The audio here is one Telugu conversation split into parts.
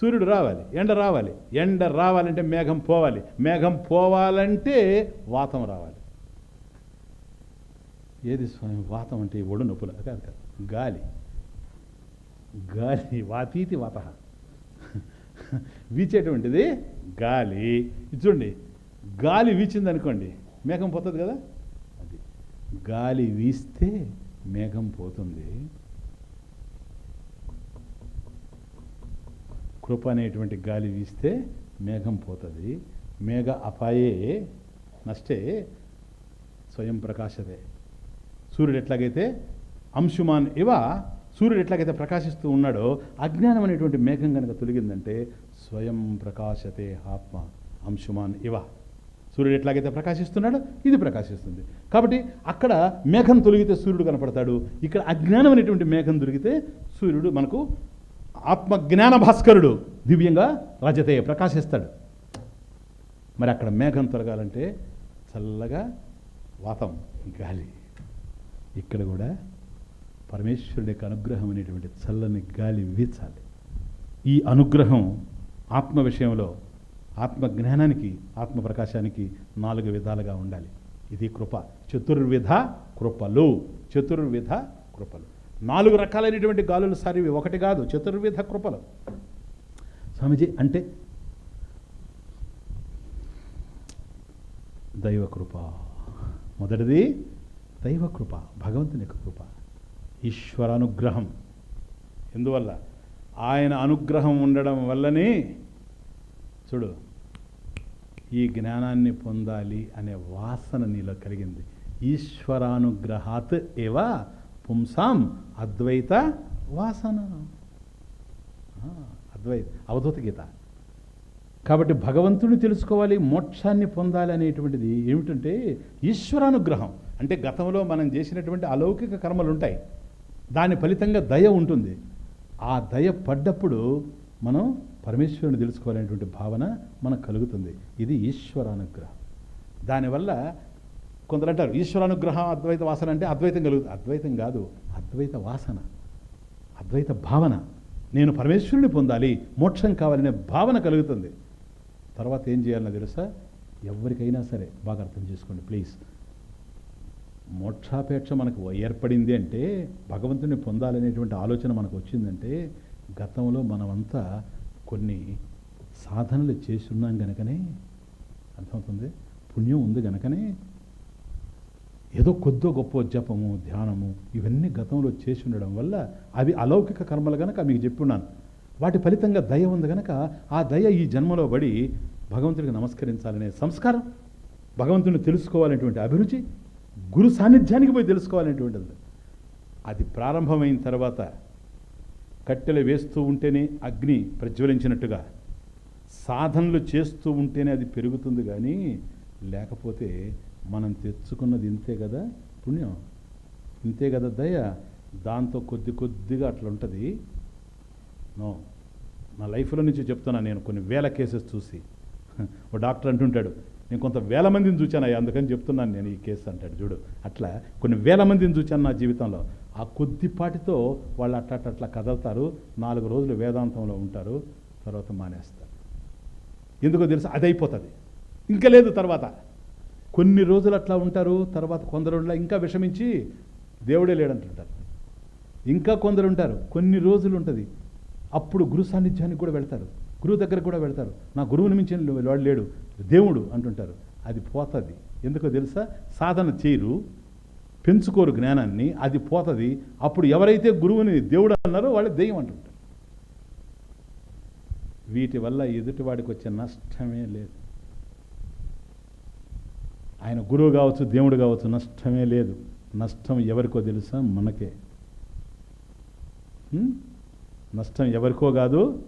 సూర్యుడు రావాలి ఎండ రావాలి. ఎండ రావాలంటే మేఘం పోవాలి. మేఘం పోవాలంటే వాతం రావాలి. ఏది స్వామి? వాతం అంటే ఒడు నొప్పులు. కాదు కాదు. గాలి. గాలి వాతీతి వాత. వీచేటువంటిది గాలి. చూడండి గాలి వీచింది అనుకోండి మేఘం పోతుంది కదా? అది. గాలి వీస్తే మేఘం పోతుంది. కృప అనేటువంటి గాలి వీస్తే మేఘం పోతుంది. మేఘ అపాయే నష్టే స్వయం ప్రకాశదే సూర్యుడు ఎట్లాగైతే అంశుమాన్ ఇవ సూర్యుడు ఎట్లాగైతే ప్రకాశిస్తూ ఉన్నాడో అజ్ఞానం అనేటువంటి మేఘం కనుక తొలగిందంటే స్వయం ప్రకాశతే ఆత్మ అంశుమాన్ ఇవ. సూర్యుడు ఎట్లాగైతే ప్రకాశిస్తున్నాడో ఇది ప్రకాశిస్తుంది. కాబట్టి అక్కడ మేఘం తొలిగితే సూర్యుడు కనపడతాడు. ఇక్కడ అజ్ఞానం అనేటువంటి మేఘం దొరికితే సూర్యుడు మనకు ఆత్మ జ్ఞాన భాస్కరుడు దివ్యంగా రజతే ప్రకాశిస్తాడు. మరి అక్కడ మేఘం తొలగాలంటే చల్లగా వాతం గాలి. ఇక్కడ కూడా పరమేశ్వరుడి యొక్క అనుగ్రహం అనేటువంటి చల్లని గాలి వీచాలి. ఈ అనుగ్రహం ఆత్మ విషయంలో ఆత్మ జ్ఞానానికి ఆత్మ ప్రకాశానికి నాలుగు విధాలుగా ఉండాలి. ఇది కృప. చతుర్విధ కృపలు. చతుర్విధ కృపలు. నాలుగు రకాలైనటువంటి గాలులు సారివి. ఒకటి కాదు చతుర్విధ కృపలు. స్వామీజీ అంటే దైవ కృప. మొదటిది దైవ కృప భగవంతుని యొక్క కృప. ఈశ్వరానుగ్రహం. ఎందువల్ల? ఆయన అనుగ్రహం ఉండడం వల్లనే చూడు ఈ జ్ఞానాన్ని పొందాలి అనే వాసన నీలో కలిగింది. ఈశ్వరానుగ్రహాత్ ఏవ పుంసాం అద్వైత వాసన. అద్వైత అవధూత గీత. కాబట్టి భగవంతుడిని తెలుసుకోవాలి మోక్షాన్ని పొందాలి అనేటువంటిది ఏమిటంటే ఈశ్వరానుగ్రహం. అంటే గతంలో మనం చేసినటువంటి అలౌకిక కర్మలు ఉంటాయి. దాని ఫలితంగా దయ ఉంటుంది. ఆ దయ పడ్డప్పుడు మనం పరమేశ్వరుని తెలుసుకోవాలనేటువంటి భావన మనకు కలుగుతుంది. ఇది ఈశ్వరానుగ్రహం. దానివల్ల కొందరు అంటారు ఈశ్వరానుగ్రహం అద్వైత వాసన అంటే అద్వైతం కలుగుతుంది. అద్వైతం కాదు అద్వైత వాసన అద్వైత భావన. నేను పరమేశ్వరుని పొందాలి మోక్షం కావాలనే భావన కలుగుతుంది. తర్వాత ఏం చేయాలన్నా తెలుసా? ఎవరికైనా సరే బాగా అర్థం చేసుకోండి ప్లీజ్. మోక్షాపేక్ష మనకు ఏర్పడింది అంటే భగవంతుని పొందాలనేటువంటి ఆలోచన మనకు వచ్చిందంటే గతంలో మనమంతా కొన్ని సాధనలు చేస్తున్నాం గనకనే. అర్థమవుతుంది? పుణ్యం ఉంది గనకనే. ఏదో కొద్దో గొప్ప జపము ధ్యానము ఇవన్నీ గతంలో చేసి ఉండడం వల్ల అవి అలౌకిక కర్మలు గనక మీకు చెప్పున్నాను వాటి ఫలితంగా దయ ఉంది గనక ఆ దయ ఈ జన్మలో పడి భగవంతుడికి నమస్కరించాలనే సంస్కారం భగవంతుని తెలుసుకోవాలనేటువంటి అభిరుచి గురు సాన్నిధ్యానికి పోయి తెలుసుకోవాలనేటువంటిది అది ప్రారంభమైన తర్వాత కట్టెలు వేస్తూ ఉంటేనే అగ్ని ప్రజ్వలించినట్టుగా సాధనలు చేస్తూ ఉంటేనే అది పెరుగుతుంది కానీ లేకపోతే మనం తెచ్చుకున్నది ఇంతే కదా? పుణ్యం. ఇంతే కదా దయ? దాంతో కొద్ది కొద్దిగా అట్లా ఉంటుంది. నో. నా లైఫ్లో నుంచి చెప్తున్నా నేను కొన్ని వేల కేసెస్ చూసి. ఓ డాక్టర్ అంటుంటాడు నేను కొంత వేల మందిని చూచాను అందుకని చెప్తున్నాను నేను ఈ కేసు అంటాడు. చూడు అట్లా కొన్ని వేల మందిని చూచాను నా జీవితంలో. ఆ కొద్దిపాటితో వాళ్ళు అట్లా అట్లా అట్లా కదలుతారు నాలుగు రోజులు వేదాంతంలో ఉంటారు తర్వాత మానేస్తారు. ఎందుకో తెలుసు? అది అయిపోతుంది. ఇంకా లేదు తర్వాత. కొన్ని రోజులు అట్లా ఉంటారు తర్వాత కొందరు ఇంకా విషమించి దేవుడే లేడంటుంటారు. ఇంకా కొందరు ఉంటారు కొన్ని రోజులు ఉంటుంది అప్పుడు గురు సాన్నిధ్యానికి కూడా వెళ్తారు గురువు దగ్గరకు కూడా వెళ్తారు. నా గురువుని మించిన వాడు లేడు దేవుడు అంటుంటారు. అది పోతుంది. ఎందుకో తెలుసా? సాధన చేయరు పెంచుకోరు జ్ఞానాన్ని అది పోతుంది. అప్పుడు ఎవరైతే గురువుని దేవుడు అన్నారో వాళ్ళు దెయ్యం అంటుంటారు. వీటి వల్ల ఎదుటివాడికి వచ్చే నష్టమే లేదు. ఆయన గురువు కావచ్చు దేవుడు కావచ్చు నష్టమే లేదు. నష్టం ఎవరికో తెలుసా? మనకే. నష్టం ఎవరికో కాదు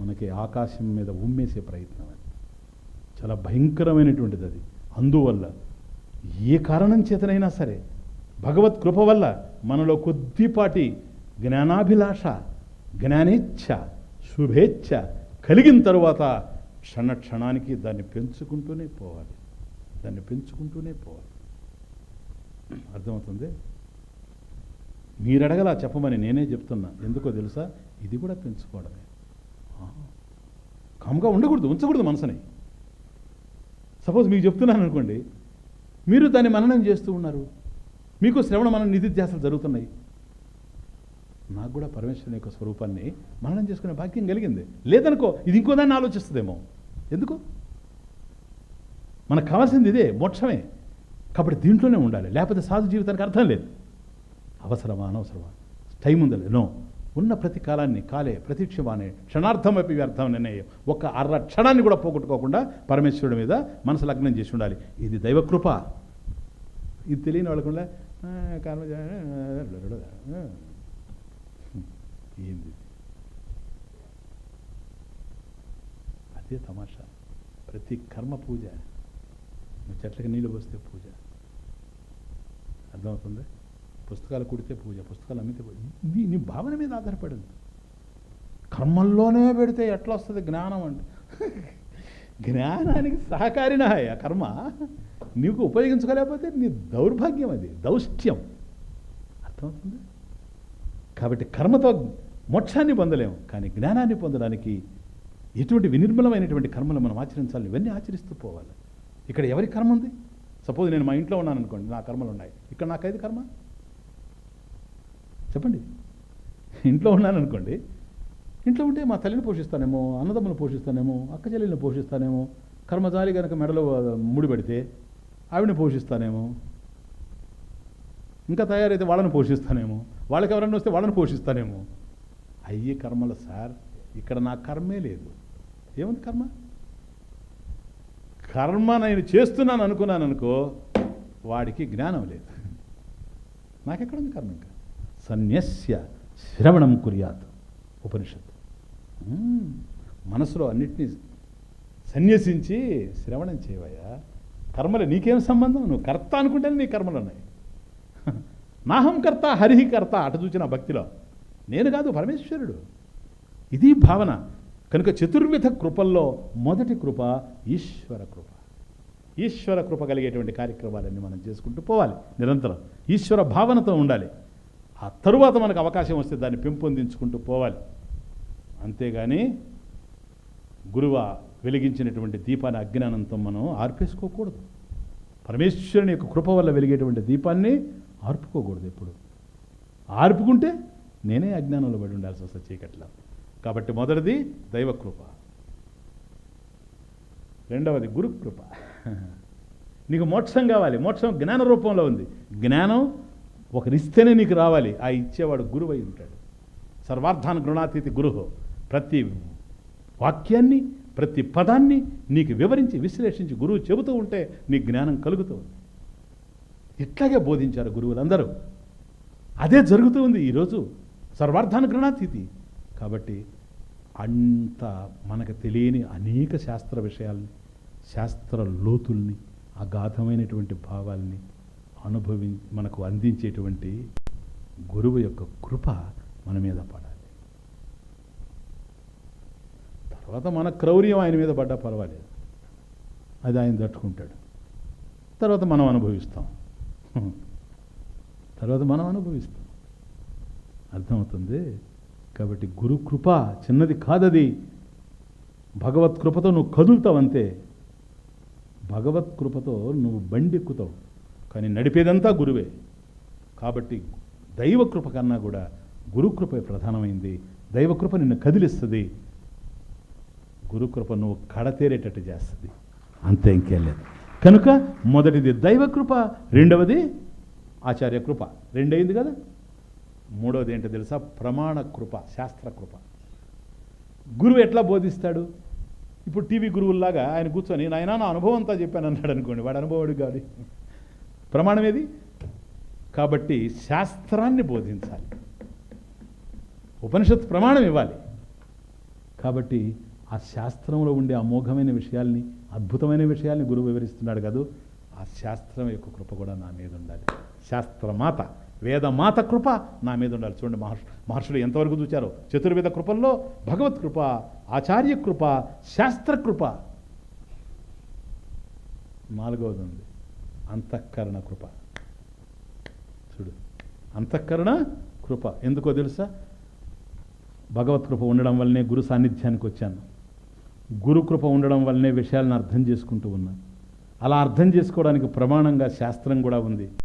మనకి. ఆకాశం మీద ఉమ్మేసే ప్రయత్నం అది. చాలా భయంకరమైనటువంటిది అది. అందువల్ల ఏ కారణం చేతనైనా సరే భగవత్ కృప వల్ల మనలో కొద్దిపాటి జ్ఞానాభిలాష జ్ఞానేచ్ఛ శుభేచ్ఛ కలిగిన తరువాత క్షణ క్షణానికి దాన్ని పెంచుకుంటూనే పోవాలి. దాన్ని పెంచుకుంటూనే పోవాలి. అర్థమవుతుంది? మీరు అడగలా చెప్పమని నేనే చెప్తున్నా. ఎందుకో తెలుసా? ఇది కూడా పెంచుకోవడమే. కామ్గా ఉండకూడదు ఉంచకూడదు మనసుని. సపోజ్ మీకు చెప్తున్నాను అనుకోండి మీరు దాన్ని మననం చేస్తూ ఉన్నారు. మీకు శ్రవణ మన నిధిధ్యాసలు జరుగుతున్నాయి. నాకు కూడా పరమేశ్వరుని యొక్క స్వరూపాన్ని మననం చేసుకునే భాగ్యం కలిగింది. లేదనుకో ఇది ఇంకో దాన్ని ఆలోచిస్తుందేమో. ఎందుకు? మనకు కావాల్సింది ఇదే మోక్షమే కాబట్టి దీంట్లోనే ఉండాలి లేకపోతే సాధు జీవితానికి అర్థం లేదు అవసరమా అనవసరమా టైం ఉందలే నో ఉన్న ప్రతి కాలాన్ని కాలే ప్రతిక్షమానే క్షణార్థమైపు వ్యర్థం నిర్ణయం ఒక అర్ర క్షణాన్ని కూడా పోగొట్టుకోకుండా పరమేశ్వరుడి మీద మనసు లగ్నం చేసి ఉండాలి ఇది దైవకృప ఇది తెలియని వాళ్ళకుండా ఏంది అదే తమాషా ప్రతి కర్మ పూజ చెట్లకి నీళ్ళు పోస్తే పూజ. అర్థమవుతుంది? పుస్తకాలు కుడితే పూజ పుస్తకాలు అమ్మితే పూజ. నీ భావన మీద ఆధారపడింది. కర్మల్లోనే పెడితే ఎట్లా వస్తుంది జ్ఞానం అంటే. జ్ఞానానికి సహకారినా ఆ కర్మ. నీకు ఉపయోగించుకోలేకపోతే నీ దౌర్భాగ్యం అది దౌష్ట్యం. అర్థమవుతుంది? కాబట్టి కర్మతో మోక్షాన్ని పొందలేము కానీ జ్ఞానాన్ని పొందడానికి ఎటువంటి వినిర్మలమైనటువంటి కర్మలు మనం ఆచరించాలి ఇవన్నీ ఆచరిస్తూ పోవాలి. ఇక్కడ ఎవరి కర్మ ఉంది? సపోజ్ నేను మా ఇంట్లో ఉన్నాను అనుకోండి నా కర్మలు ఉన్నాయి. ఇక్కడ నాకైదు కర్మ? చెప్పండి. ఇంట్లో ఉన్నాను అనుకోండి ఇంట్లో ఉంటే మా తల్లిని పోషిస్తానేమో అన్నదమ్ములను పోషిస్తానేమో అక్క చెల్లెల్ని పోషిస్తానేమో కర్మజాలి కనుక మెడలో ముడి పెడితే ఆవిడని పోషిస్తానేమో ఇంకా తయారైతే వాళ్ళని పోషిస్తానేమో వాళ్ళకి ఎవరైనా వస్తే వాళ్ళని పోషిస్తానేమో. అయ్యి కర్మలు సార్ ఇక్కడ నా కర్మే లేదు. ఏముంది కర్మ? కర్మ నేను చేస్తున్నాను అనుకున్నాను అనుకో వాడికి జ్ఞానం లేదు. నాకెక్కడుంది కర్మ ఇంకా? సన్యస్య శ్రవణం కుర్యాత్. ఉపనిషత్తు. మనసులో అన్నిటినీ సన్యసించి శ్రవణం చేయవయ్యా. కర్మలు నీకేం సంబంధం? నువ్వు కర్త అనుకుంటేనే నీ కర్మలు ఉన్నాయి. నాహం కర్త హరిహి కర్త అటు చూచిన భక్తిలో. నేను కాదు పరమేశ్వరుడు. ఇది భావన. కనుక చతుర్విధ కృపల్లో మొదటి కృప ఈశ్వర కృప. ఈశ్వర కృప కలిగేటువంటి కార్యక్రమాలన్నీ మనం చేసుకుంటూ పోవాలి. నిరంతరం ఈశ్వర భావనతో ఉండాలి. ఆ తరువాత మనకు అవకాశం వస్తే దాన్ని పెంపొందించుకుంటూ పోవాలి. అంతేగాని గురువ వెలిగించినటువంటి దీపాన్ని అజ్ఞానంతో మనం ఆర్పేసుకోకూడదు. పరమేశ్వరుని యొక్క కృప వల్ల వెలిగేటువంటి దీపాన్ని ఆర్పుకోకూడదు ఎప్పుడు. ఆర్పుకుంటే నేనే అజ్ఞానంలో పడి ఉండాల్సి వస్తుంది చీకట్లో. కాబట్టి మొదటిది దైవకృప. రెండవది గురుకృప. నీకు మోక్షం కావాలి మోక్షం జ్ఞాన రూపంలో ఉంది. జ్ఞానం ఒకరిస్తేనే నీకు రావాలి. ఆ ఇచ్చేవాడు గురువు అయి ఉంటాడు. సర్వార్థాన్ గృణాతీతి గురువు ప్రతి వాక్యాన్ని ప్రతి పదాన్ని నీకు వివరించి విశ్లేషించి గురువు చెబుతూ ఉంటే నీ జ్ఞానం కలుగుతూ ఉంది. ఇట్లాగే బోధించారు గురువులందరూ? అదే జరుగుతూ ఉంది ఈరోజు. సర్వార్థాన గృణాతీతి కాబట్టి అంత మనకు తెలియని అనేక శాస్త్ర విషయాల్ని శాస్త్ర లోతుల్ని అగాధమైనటువంటి భావాల్ని అనుభవి మనకు అందించేటువంటి గురువు యొక్క కృప మన మీద పడాలి. తర్వాత మన క్రౌర్యం ఆయన మీద పడ్డా పర్వాలేదు. అది ఆయన తట్టుకుంటాడు. తర్వాత మనం అనుభవిస్తాం. తర్వాత మనం అనుభవిస్తాం. అర్థమవుతుంది? కాబట్టి గురు కృప చిన్నది కాదది. భగవత్ కృపతో నువ్వు కదులుతావు అంతే భగవత్ కృపతో నువ్వు బండి ఎక్కుతావు కానీ నడిపేదంతా గురువే. కాబట్టి దైవ కృప కన్నా కూడా గురుకృప ప్రధానమైంది. దైవకృప నిన్ను కదిలిస్తుంది. గురుకృప నువ్వు కడతేరేటట్టు చేస్తుంది. అంతే ఇంకేం లేదు. కనుక మొదటిది దైవకృప రెండవది ఆచార్య కృప. రెండైంది కదా? మూడవది ఏంటో తెలుసా? ప్రమాణ కృప శాస్త్ర కృప. గురువు ఎట్లా బోధిస్తాడు? ఇప్పుడు టీవీ గురువుల్లాగా ఆయన కూర్చొని నాయన నా అనుభవం అంతా చెప్పాను అన్నాడు అనుకోండి వాడు అనుభవాడు కాదు. ప్రమాణం ఏది? కాబట్టి శాస్త్రాన్ని బోధించాలి. ఉపనిషత్ ప్రమాణం ఇవ్వాలి. కాబట్టి ఆ శాస్త్రంలో ఉండే అమోఘమైన విషయాల్ని అద్భుతమైన విషయాల్ని గురువు వివరిస్తున్నాడు కాదు ఆ శాస్త్రం యొక్క కృప కూడా నా మీద ఉండాలి. శాస్త్రమాత. వేదమాత కృప నా మీద ఉండాలి. చూడండి మహర్షు మహర్షులు ఎంతవరకు చూచారో. చతుర్వేద కృపల్లో భగవత్ కృప ఆచార్య కృప శాస్త్రకృప నాలుగవది ఉంది. అంతఃకరణ కృప. చూడు అంతఃకరణ కృప. ఎందుకో తెలుసా? భగవత్ కృప ఉండడం వల్లనే గురు సాన్నిధ్యానికి వచ్చాను. గురుకృప ఉండడం వల్లనే విషయాలను అర్థం చేసుకుంటూ ఉన్నాను. అలా అర్థం చేసుకోవడానికి ప్రమాణంగా శాస్త్రం కూడా ఉంది.